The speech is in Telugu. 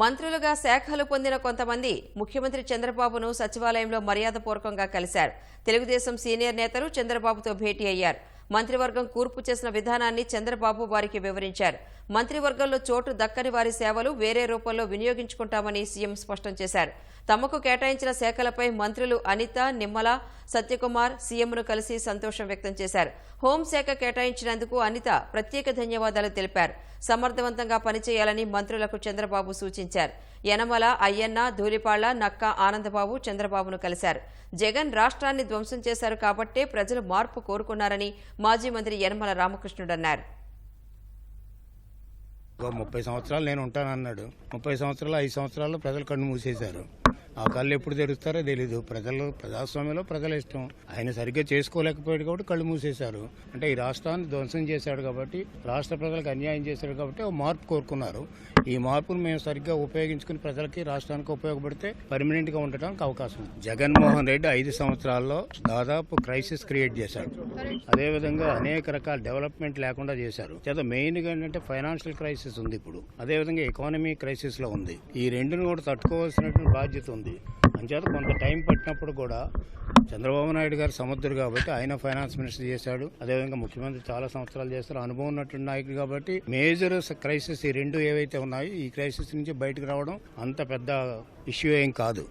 మంత్రులుగా శాఖలు పొందిన కొంతమంది ముఖ్యమంత్రి చంద్రబాబును సచివాలయంలో మర్యాదపూర్వకంగా కలిశారు. తెలుగుదేశం సీనియర్ నేతలు చంద్రబాబుతో భేటీ అయ్యారు. మంత్రివర్గం కూర్పు చేసిన విధానాన్ని చంద్రబాబు వారికి వివరించారు. మంత్రివర్గంలో చోటు దక్కని వారి సేవలు వేరే రూపంలో వినియోగించుకుంటామని సీఎం స్పష్టం చేశారు. తమకు కేటాయించిన శాఖలపై మంత్రులు అనిత నిమ్మల సత్యకుమార్ సీఎంను కలిసి సంతోషం వ్యక్తం చేశారు. హోంశాఖ కేటాయించినందుకు అనిత ప్రత్యేక ధన్యవాదాలు తెలిపారు. సమర్థవంతంగా పనిచేయాలని మంత్రులకు చంద్రబాబు సూచించారు. యనమల అయ్యన్న ధూలిపాళ్ళ నక్క ఆనందబాబు చంద్రబాబును కలిశారు. జగన్ రాష్ట్రాన్ని ధ్వంసం చేశారు కాబట్టే ప్రజలు మార్పు కోరుకున్నారని మాజీ మంత్రి యనమల రామకృష్ణుడు అన్నారు. ముప్పై సంవత్సరాలు నేను ఉంటానన్నాడు. ముప్పై సంవత్సరాలు ఐదు సంవత్సరాలు ప్రజలు కన్ను మూసేశారు. ఆ కళ్ళు ఎప్పుడు తెరుస్తారో తెలీదు. ప్రజలు ప్రజాస్వామ్యంలో ప్రజల ఇష్టం. ఆయన సరిగ్గా చేసుకోలేకపోయాడు కాబట్టి కళ్ళు మూసేశారు. అంటే ఈ రాష్ట్రాన్ని ధ్వంసం చేశాడు కాబట్టి రాష్ట్ర ప్రజలకు అన్యాయం చేశాడు కాబట్టి మార్పు కోరుకున్నారు. ఈ మార్పును మేము సరిగ్గా ఉపయోగించుకుని ప్రజలకి రాష్ట్రానికి ఉపయోగపడితే పర్మనెంట్గా ఉండటానికి అవకాశం ఉంది. జగన్మోహన్ రెడ్డి ఐదు సంవత్సరాల్లో దాదాపు క్రైసిస్ క్రియేట్ చేశాడు. అదేవిధంగా అనేక రకాల డెవలప్మెంట్ లేకుండా చేశారు. చేత మెయిన్గా ఏంటంటే ఫైనాన్షియల్ క్రైసిస్ ఉంది ఇప్పుడు. అదేవిధంగా ఎకానమీ క్రైసిస్లో ఉంది. ఈ రెండును కూడా తట్టుకోవాల్సినటువంటి బాధ్యత ఉంది. ఉంది. అంచేత కొంత టైం పట్టినప్పుడు కూడా చంద్రబాబు నాయుడు గారు సముద్రుడు కాబట్టి ఆయన ఫైనాన్స్ మినిస్టర్ చేశాడు. అదేవిధంగా ముఖ్యమంత్రి చాలా సంవత్సరాలు చేస్తారు. అనుభవం ఉన్నటువంటి నాయకుడు కాబట్టి మేజర్ క్రైసిస్ ఈ రెండు ఏవైతే ఉన్నాయో ఈ క్రైసిస్ నుంచి బయటకు రావడం అంత పెద్ద ఇష్యూ ఏం కాదు.